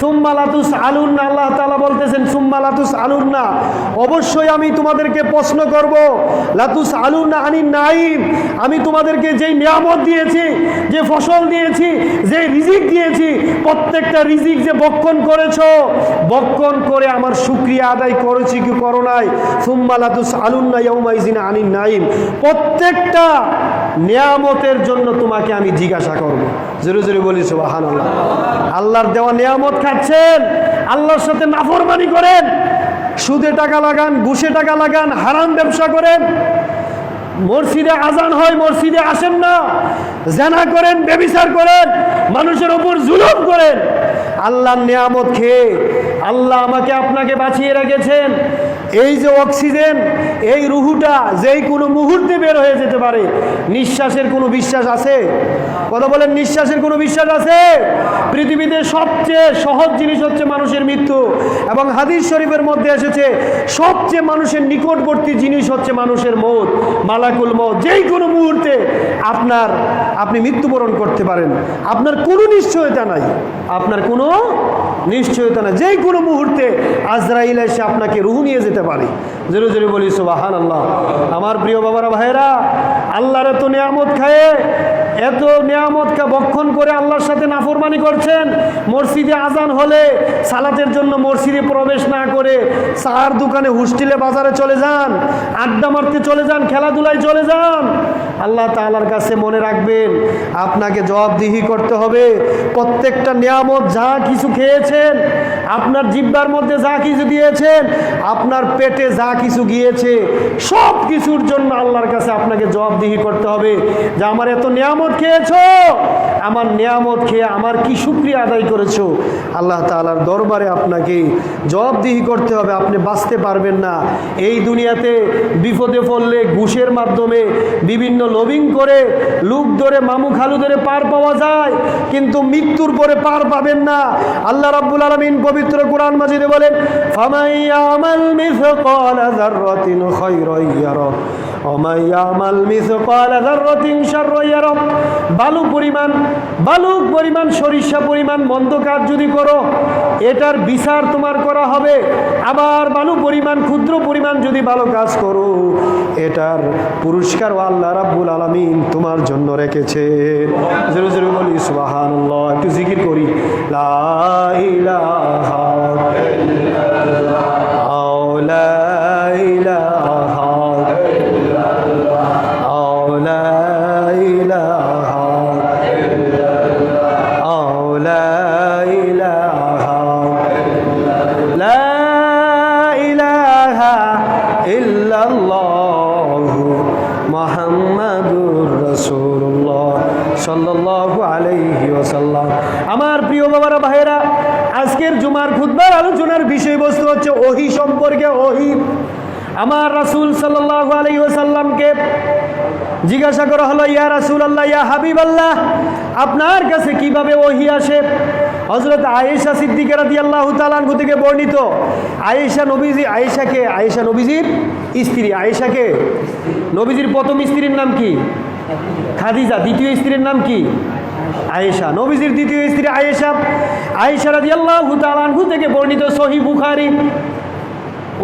সুম্মা লাতুস আলুন না আল্লাহ তাআলা বলতেছেন, সুম্মা লাতুস আলুন না অবশ্যই আমি তোমাদেরকে প্রশ্ন করব লাতুস আলুন না আনি নাইম আমি তোমাদেরকে যেই নিয়ামত দিয়েছি, যে ফসল দিয়েছি, যে রিজিক দিয়েছি, প্রত্যেকটা রিজিক যে বক্ষণ করেছ, বক্ষণ করে আমার শুক্রিয়া আদায় করেছি কি করো নাই? সুম্মা লাতুস আলুন না ইয়াউমাইজিন আনি নাইম প্রত্যেকটা নিয়ামতের জন্য তোমাকে আমি জিজ্ঞাসা করব। জোরে জোরে বলি আল্লাহর দেওয়া নিয়ামত খাচ্ছেন, আল্লাহর সাথে নাফরমানি করেন, সুদে টাকা লাগান, ঘুষে টাকা লাগান, হারাম ব্যবসা করেন। মসজিদে আজান হয়, মসজিদে আসেন না। জানা করেন, বেবিচার করেন, মানুষের ওপর জুলুম করেন। আল্লাহর নিয়ামত খেয়ে আল্লাহ আমাকে আপনাকে বাঁচিয়ে রেখেছেন। এই যে অক্সিজেন, এই রুহুটা যেই কোনো মুহূর্তে বের হয়ে যেতে পারে, নিঃশ্বাসের কোনো বিশ্বাস আছে? কথা বলেন, নিঃশ্বাসের কোনো বিশ্বাস আছে? পৃথিবীতে সবচেয়ে সহজ জিনিস হচ্ছে মানুষের মৃত্যু। এবং হাদিস শরীফের মধ্যে এসেছে, সবচেয়ে মানুষের নিকটবর্তী জিনিস হচ্ছে মানুষের মৌত, মালাকুল মৌত। যেই কোনো মুহূর্তে আপনার, আপনি মৃত্যুবরণ করতে পারেন। আপনার কোনো নিশ্চয়তা নাই। আপনার কোনো নিশ্চয়তা নাই। যেই কোনো মুহূর্তে আজরাইল এসে আপনাকে রুহু নিয়ে যেতে পারে। জোরে জোরে বলি সুবাহান আল্লাহ আমার প্রিয় বাবারা, ভাইয়েরা, আল্লাহর এত নিয়ামত খায়ে, এত নিয়ামতকে বক্ষণ করে আল্লাহর সাথে নাফরমানি করছেন। মসজিদে আজান হলে সালাতের জন্য মসজিদে প্রবেশ না করে চার দোকানে হুস্টিলে বাজারে চলে যান, আড্ডা মারতে চলে যান, খেলাধুলায় চলে যান। আল্লাহ তাআলার কাছে মনে রাখবেন, আপনাকে জবাবদিহি করতে হবে। প্রত্যেকটা নিয়ামত যা কিছু খেয়েছেন, আপনার জিব্বার মধ্যে যা কিছু দিয়েছেন, আপনার পেটে যা কিছু গিয়েছে সব কিছুর জন্য আল্লাহর কাছে আপনাকে জবাবদিহি করতে হবে। যে আমার এত নিয়ামত খেয়েছো আমার নিয়ামত খেয়ে আমার কি শুক্রিয়া আদায় করেছ? আল্লাহ তাআলার দরবারে আপনাকে জবাবদিহি করতে হবে, আপনি বাঁচতে পারবেন না। এই দুনিয়াতে বিপদে পড়লে ঘুষের মাধ্যমে বিভিন্ন লবিং করে লুক ধরে, মামু খালু ধরে পার পাওয়া যায়, কিন্তু মৃত্যুর পরে পার পাবেন না। আল্লাহ রাব্বুল আলামিন পবিত্র কোরআন মাজিদে বলেন বালু পরিমাণ, বালুক পরিমাণ, সরিষা পরিমাণ, মন্দ কাজ যদি করো, এটার বিচার তোমার করা হবে। আবার বালু পরিমাণ, ক্ষুদ্র পরিমাণ যদি ভালো কাজ করো, এটার পুরস্কার আল্লাহ রাব্বুল আলামিন তোমার জন্য রেখেছে। জোরে জোরে বলি, সুবহানাল্লাহ, একটু জিকির করি। লা আমার প্রিয় বাবারা ভাইরা আজকের জুমার খুতবার আলোচনার বিষয়বস্তু হচ্ছে ওহি সম্পর্কে ওহি। আমার রাসূল সাল্লাল্লাহু আলাইহি ওয়াসাল্লামকে জিজ্ঞাসা করা হলো, ইয়া রাসুল আল্লাহ ইয়া হাবিব আল্লাহ আপনার কাছে কীভাবে ওহি আসে? হজরত আয়েশা সিদ্দিকা রাদি আল্লাহ তালানহু থেকে বর্ণিত, আয়েশা নবীজি আয়েশাকে আয়েশা নবীজির স্ত্রী। আয়েশাকে নবীজির প্রথম স্ত্রীর নাম কি? খাদিজা। দ্বিতীয় স্ত্রীর নাম কি? আয়েশা, নবীজির দ্বিতীয় স্ত্রী আয়েশা। আয়েশা রাদি আল্লাহ তালানহু থেকে বর্ণিত সহি বুখারি।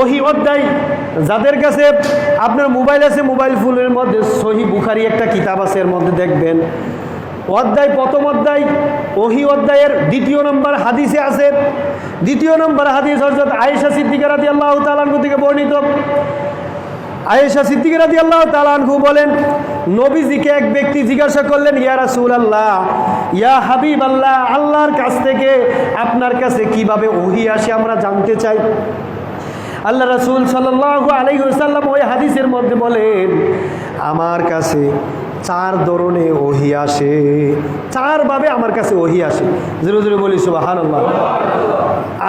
ওহি অধ্যায়, যাদের কাছে আপনার মোবাইল আছে, মোবাইল ফোনের মধ্যে সহি বুখারি একটা কিতাব আছে, এর মধ্যে দেখবেন। অধ্যায়, প্রথম অধ্যায়, ওহি অধ্যায়ের দ্বিতীয় নম্বর হাদিসে আছে। দ্বিতীয় নম্বর হাদিস হজরত আয়েশা সিদ্দিকা রাদি আল্লাহ তালানহু থেকে বর্ণিত। আয়েশা সিদ্দিকা রাদি আল্লাহ তালানহু বলেন, নবীজিকে এক ব্যক্তি জিজ্ঞাসা করলেন, ইয়া রাসূল আল্লাহ ইয়া হাবিব আল্লাহ আল্লাহর কাছ থেকে আপনার কাছে কীভাবে ওহি আসে আমরা জানতে চাই? আল্লাহ রাসূল সাল্লাল্লাহু আলাইহি ওয়াসাল্লাম ওই হাদিসের মধ্যে বলেন, আমার কাছে চার ধরনে ওহি আসে। চারভাবে আমার কাছে ওহি আসে। জোরে জোরে বলি সুবাহান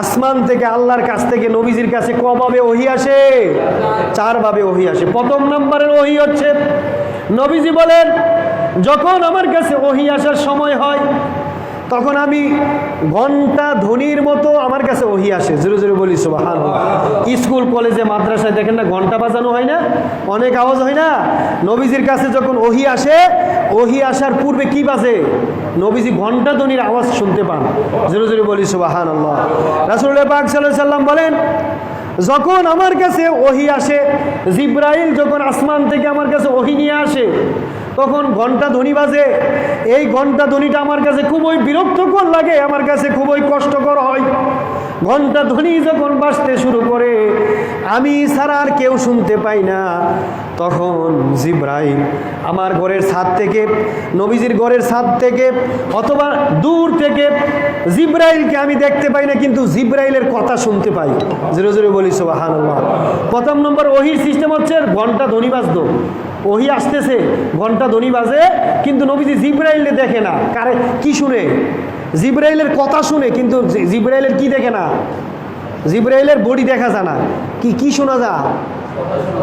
আসমান থেকে আল্লাহর কাছ থেকে নবীজির কাছে কভাবে ওহি আসে? চারভাবে ওহি আসে। প্রথম নম্বরের ওহি হচ্ছে, নবীজি বলেন, যখন আমার কাছে ওহি আসার সময় হয় তখন আমি ঘণ্টা ধ্বনির মতো আমার কাছে ওহি আসে, জোরে জোরে বলি সুবাহান স্কুল, কলেজে, মাদ্রাসায় দেখেন না, ঘণ্টা বাজানো হয় না? অনেক আওয়াজ হয় না? নবীজির কাছে যখন ওহি আসে, ওহি আসার পূর্বে কি বাজে? নবীজি ঘণ্টা ধ্বনির আওয়াজ শুনতে পান। জোরে জোরে বলি সুবাহান আল্লাহ রাসুল্লাহ পাক সাল্লাম বলেন যখন আমার কাছে ওহি আসে, জিব্রাইল যখন আসমান থেকে আমার কাছে ওহি নিয়ে আসে, তখন ঘণ্টা ধ্বনি বাজে। এই ঘণ্টা ধ্বনিটা আমার কাছে খুবই বিরক্তকর লাগে, আমার কাছে খুবই কষ্টকর হয়। ঘণ্টা ধ্বনি যখন বাজতে শুরু করে, আমি ছাড়া আর কেউ শুনতে পাই না। তখন জিব্রাইল আমার ঘরের ছাদ থেকে, নবীজির ঘরের ছাদ থেকে অথবা দূর থেকে জিব্রাইলকে আমি দেখতে পাই না, কিন্তু জিব্রাইলের কথা শুনতে পাই। জোরে জোরে বলি সোবাহান প্রথম নম্বর ওহির সিস্টেম হচ্ছে ঘণ্টা ধ্বনি বাজত। ওহি আসতেছে, ঘণ্টা ধ্বনি বাজে, কিন্তু নবীজি জিব্রাইলে দেখে না। কারে কি শুনে? জিব্রাইলের কথা শুনে, কিন্তু জিব্রাইলের কি দেখে না? জিব্রাইলের বডি দেখা যায় না। কি কি শোনা যা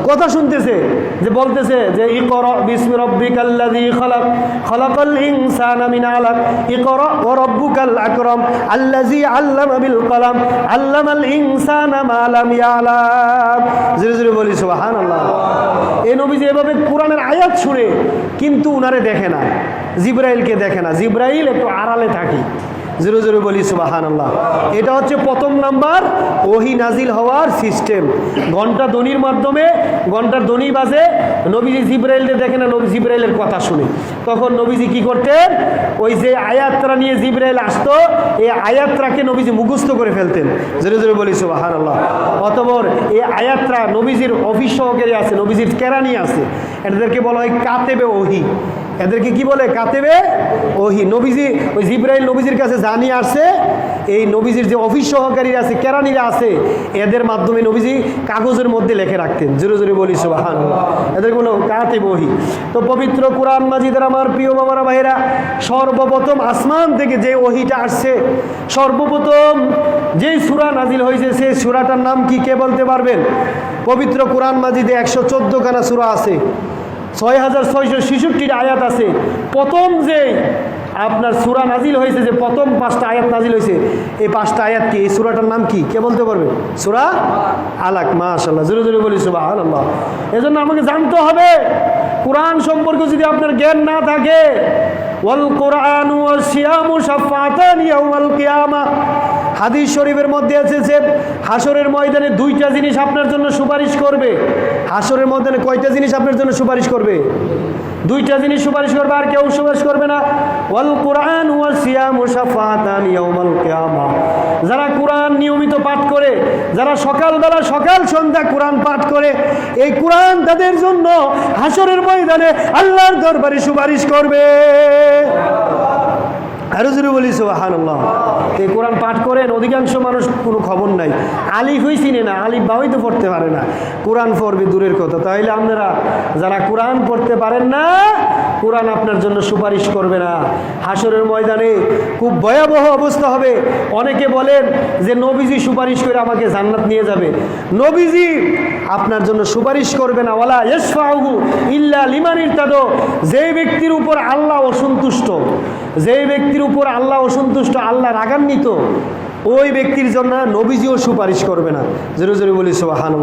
কথা শুনতেছে, যে বলতেছে যে, ইকরা বিসমি রাব্বিকাল্লাযী খালাক, খালাকাল ইনসানা মিন আলাক, ইকরা ওয়া রাব্বুকাল আকরাম, আল্লাযী আল্লামা বিল কলাম, আল্লামাল ইনসানা মা লাম ইয়ালাম। জোরে জোরে বলি, সুবহানাল্লাহ। এই নবীজি এভাবে কোরআনের আয়াত শুনে কিন্তু উনারে দেখে না জিব্রাইলকে দেখে না। জিব্রাইল একটু আড়ালে থাকি। জোরে জোরে বলি সুবাহান আল্লাহ এটা হচ্ছে প্রথম নাম্বার, ওহি নাজিল হওয়ার সিস্টেম। ঘণ্টা ধ্বনির মাধ্যমে, ঘণ্টার ধ্বনি বাজে, নবীজি জিব্রাইলকে দেখে না নবী জিব্রাইলের কথা শুনে। তখন নবীজি কি করতেন? ওই যে আয়াত্রা নিয়ে জিব্রাইল আসতো, এই আয়াত্রাকে নবীজি মুখস্থ করে ফেলতেন। জোরে জোরে বলি সুবাহান আল্লাহ অতবর এই আয়াত্রা নবীজির অফিস সহকারী আছে, নবীজির কেরানি আছে। এদেরকে বলা হয় কাতেবে ওহি। এদেরকে কি বলে কাতেবে? ওহি, নবীজি, ওই জিব্রাইল নবীজির কাছে জানিয়ে আসছে, এই নবীজির যে অফিস সহকারীরা আছে, কেরানিরা আছে, এদের মাধ্যমে নবীজি কাগজের মধ্যে লেখে রাখতেন। জোরে জোরে বলি সুবাহান এদের কোনো কাতে ওহি। তো পবিত্র কোরআন মাজিদের আমার প্রিয় বাবারা ভাইরা সর্বপ্রথম আসমান থেকে যে ওহিটা আসছে, সর্বপ্রথম যেই সুরা নাজিল হয়েছে, সেই সুরাটার নাম কি, কে বলতে পারবেন? পবিত্র কোরআন মাজিদে একশো চোদ্দোখানা সুরা আছে। ছয় হাজার ছয়শো আয়াত আছে। প্রথম যে আপনার সুরা নাজিল হয়েছে, যে প্রথম পাঁচটা আয়াত নাজিল হয়েছে, এই পাঁচটা আয়াত কি? এই সুরাটার নাম কি? কে বলতে পারবে? সুরা আলাক মাশাল্লাহ জোরে জোরে বলি সুবাহ আল্লাহ এজন্য আমাকে জানতে হবে, কোরআন সম্পর্কে যদি আপনার জ্ঞান না থাকে, ওয়াল কোরআন ওয়াল সিয়ামু শাফাতান ইয়াউমাল কিয়ামা। হাদিস শরীফের মধ্যে আছে যে হাসরের ময়দানে দুইটা জিনিস আপনার জন্য সুপারিশ করবে। হাসরের ময়দানে কয়টা জিনিস আপনার জন্য সুপারিশ করবে? দুইটা জিনিস সুপারিশ করবে, আর কেউ সুপারিশ করবে না। ওয়াল কোরআন ওয়াল সিয়াম শাফাতান ইয়াউমাল কিয়ামা। যারা কোরআন নিয়মিত পাঠ করে, যারা সকালবেলা সকাল সন্ধ্যা কোরআন পাঠ করে, এই কোরআন তাদের জন্য হাসরের ময়দানে আল্লাহর দরবারে সুপারিশ করবে। আরও জোরে বলি সোহান আল্লাহ এই কোরআন পাঠ করেন, অধিকাংশ মানুষ কোনো খবর নাই। আলিফ হই চিনে না, আলিফ বাবাই তো পড়তে পারে না। কোরআন পড়বে দূরের কথা। তাহলে আপনারা যারা কোরআন পড়তে পারেন না, কোরআন আপনার জন্য সুপারিশ করবে না। হাসরের ময়দানে খুব ভয়াবহ অবস্থা হবে। অনেকে বলেন যে, নবীজি সুপারিশ করে আমাকে জান্নাত নিয়ে যাবে। নবীজি আপনার জন্য সুপারিশ করবে না। ওয়ালা ইসফাহু ইল্লা লিমানির তাদো যে ব্যক্তির উপর আল্লাহ অসন্তুষ্ট যে ব্যক্তির উপর আল্লাহ অসন্তুষ্ট, আল্লাহ রাগান্বিত, ওই ব্যক্তির জন্য নবীজিও সুপারিশ করবে না। জোরে জোরে বলি সোহান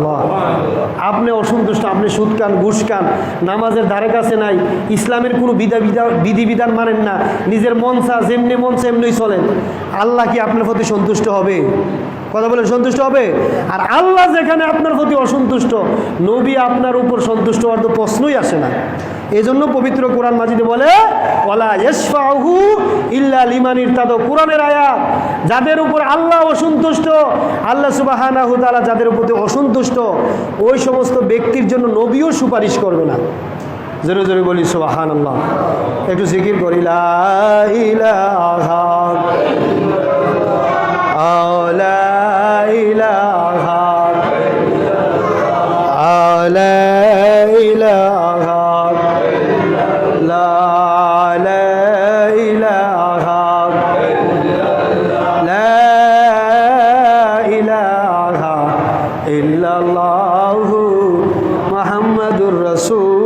আপনি অসন্তুষ্ট, আপনি সুদ খান, ঘুষ খান, নামাজের ধারে কাছে নাই, ইসলামের কোনো বিধা বিধা বিধিবিধান মানেন না, নিজের মনসা যেমনি মনসা এমনি চলেন। আল্লাহ কি আপনার প্রতি সন্তুষ্ট হবে? কথা বলে সন্তুষ্ট হবে? আর আল্লাহ যেখানে আপনার প্রতি অসন্তুষ্ট, নবী আপনার উপর সন্তুষ্ট হওয়ার তো প্রশ্নই আসে না। এই জন্য পবিত্র কোরআন মাজিদে বলে ইল্লা কোরআনের আয়াত, যাদের উপর আল্লাহ অসন্তুষ্ট, আল্লাহ তাআলা যাদের উপর অসন্তুষ্ট, ওই সমস্ত ব্যক্তির জন্য নবীও সুপারিশ করবে না। জোরে জোরে বলি সুবাহান একটু জিকির করি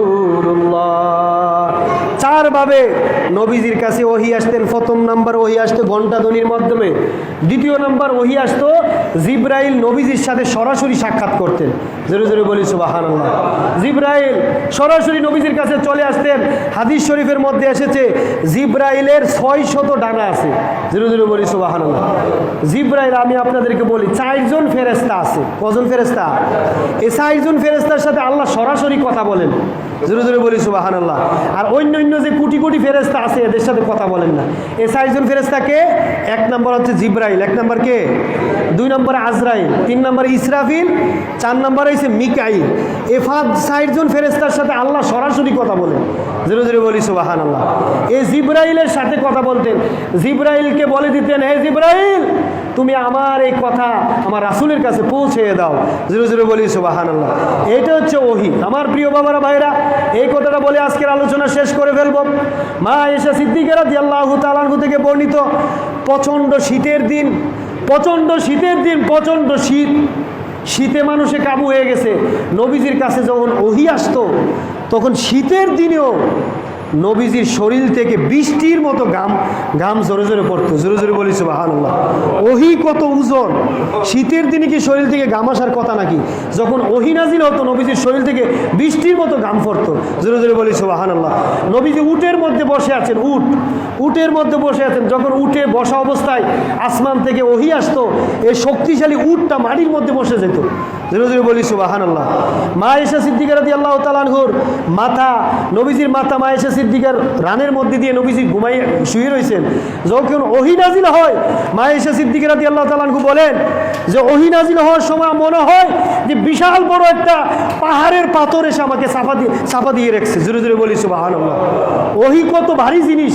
রসুল্লাহ ভাবে নবীজির কাছে ওহি আসতেন প্রথম নাম্বার ওহি আসতো ঘণ্টা ধনির মাধ্যমে। দ্বিতীয় নাম্বার ওহি আসতো, জিব্রাইল নবীজির সাথে সরাসরি সাক্ষাৎ করতেন। জোরে জোরে বলি সুবাহান জিব্রাইল সরাসরি নবীজির কাছে চলে আসতেন। হাদিস শরীফের মধ্যে এসেছে, জিব্রাইলের ছয় শত ডানা আছে। জোরে জোরে বলি সুবাহান জিব্রাইল, আমি আপনাদেরকে বলি, চারজন ফেরেস্তা আছে। কজন ফেরেস্তা এই চারজন ফেরেস্তার সাথে আল্লাহ সরাসরি কথা বলেন। জোরে জোরে বলি সুবাহান আল্লাহ আর অন্য অন্য যে কোটি কোটি ফেরেস্তা আছে, এদের সাথে কথা বলেন না। এই চারজন ফেরেস্তাকে এক নম্বর হচ্ছে জিব্রাইল, এক নম্বর কে? দুই নম্বরে আজরাইল, তিন নম্বরে ইসরাফিল, চার নম্বরে হচ্ছে মিকাইল। এফাদ চারজন ফেরেস্তার সাথে আল্লাহ সরাসরি কথা বলেন জোরে জোরে বলি সুবাহান আল্লাহ এই জিব্রাইলের সাথে কথা বলতেন। জিব্রাইলকে বলে দিতেন, হে জিব্রাইল, তুমি আমার এই কথা আমার রাসুলের কাছে পৌঁছে দাও। জোরে জোরে বলি সুবাহান আল্লাহ এটা হচ্ছে ওহি। আমার প্রিয় বাবারা ভাইরা এই কথাটা বলে আজকের আলোচনা শেষ করে ফেলব। মা এসা সিদ্দিকেরা দিয়ে আল্লাহ তালানহু থেকে বর্ণিত, প্রচণ্ড শীতের দিন, প্রচণ্ড শীতের দিন, প্রচণ্ড শীত। শীতে মানুষে কাবু হয়ে গেছে। নবীজির কাছে যখন ওহি আসতো, তখন শীতের দিনেও নবীজির শরীর থেকে বৃষ্টির মতো গাম ঘাম জোরে জোরে পড়তো, জোরে জোরে বলি সুবাহান্লাহ ওহি কত ওজন। শীতের দিনে কি শরীর থেকে ঘাম আসার কথা নাকি? যখন ওহি নাজিল হতো, নবীজির শরীর থেকে বৃষ্টির মতো ঘাম পড়তো, জোরে জোরে বলি সুবাহান্লাহ নবীজি উটের মধ্যে বসে আছেন, উট। উটের মধ্যে বসে আছেন, যখন উঠে বসা অবস্থায় আসমান থেকে ওহি আসতো, এই শক্তিশালী উটটা মাটির মধ্যে বসে যেত। জোরে বলি সুবাহান আল্লাহ মা এসা সিদ্দিকার রাদি আল্লাহ তালানহুর মাথা, নবীজির মাথা মা এসা সিদ্দিকার রানের মধ্যে দিয়ে নবীজি ঘুমাই শুয়ে রয়েছেন যখন ওহি নাজিল হয় মা এসা সিদ্দিকার রাদি আল্লাহ তালানহু বলেন যে, ওহি নাজিল হওয়ার সময় মনে হয় যে, বিশাল বড় একটা পাহাড়ের পাথর এসে আমাকে চাপা দিয়ে চাপা দিয়ে রেখেছে। জোরে জোরে বলি সুবাহান আল্লাহ ওহি কত ভারী জিনিস।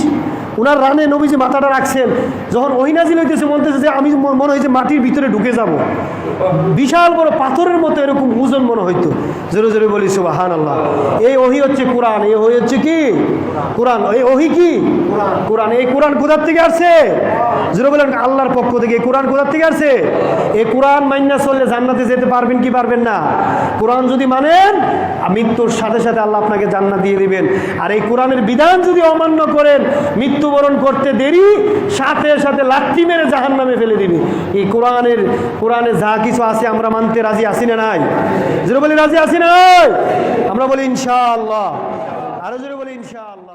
উনার রানে নবীজি মাথাটা রাখছেন। যখন ওহিনাজিল হইতেছে, বলতেছে যে, আমি মনে হয় যে মাটির ভিতরে ঢুকে যাব। বিশাল বড় পাথরের মতো এরকম ওজন মনে হইতো। জোরে জোরে বলি সুবাহান আল্লাহ এই ওহি হচ্ছে কোরআন। এই ওহি হচ্ছে কি? কোরআন। এই ওহি কি? কোরআন। এই কোরআন কোথার থেকে আসছে? জোরে বলেন, আল্লাহর পক্ষ থেকে। কোরআন কোথার থেকে আসছে? এই কোরআন মাইনা চললে জান্নাতে যেতে পারবেন কি পারবেন না? কোরআন যদি মানেন, মৃত্যুর সাথে সাথে আল্লাহ আপনাকে জান্নাত দিয়ে দিবেন। আর এই কোরআনের বিধান যদি অমান্য করেন মৃত্যুবরণ করতে দেরি, সাথে সাথে লাঠি মেরে জাহান নামে ফেলে দিবি। এই কোরআনের, কোরআনে যা কিছু আছে আমরা মানতে রাজি আসি না নাই? জোরে বলি রাজি আসি না নাই? আমরা বলি ইনশাল্লাহ আরও জোরে বলি ইনশাআল্লাহ।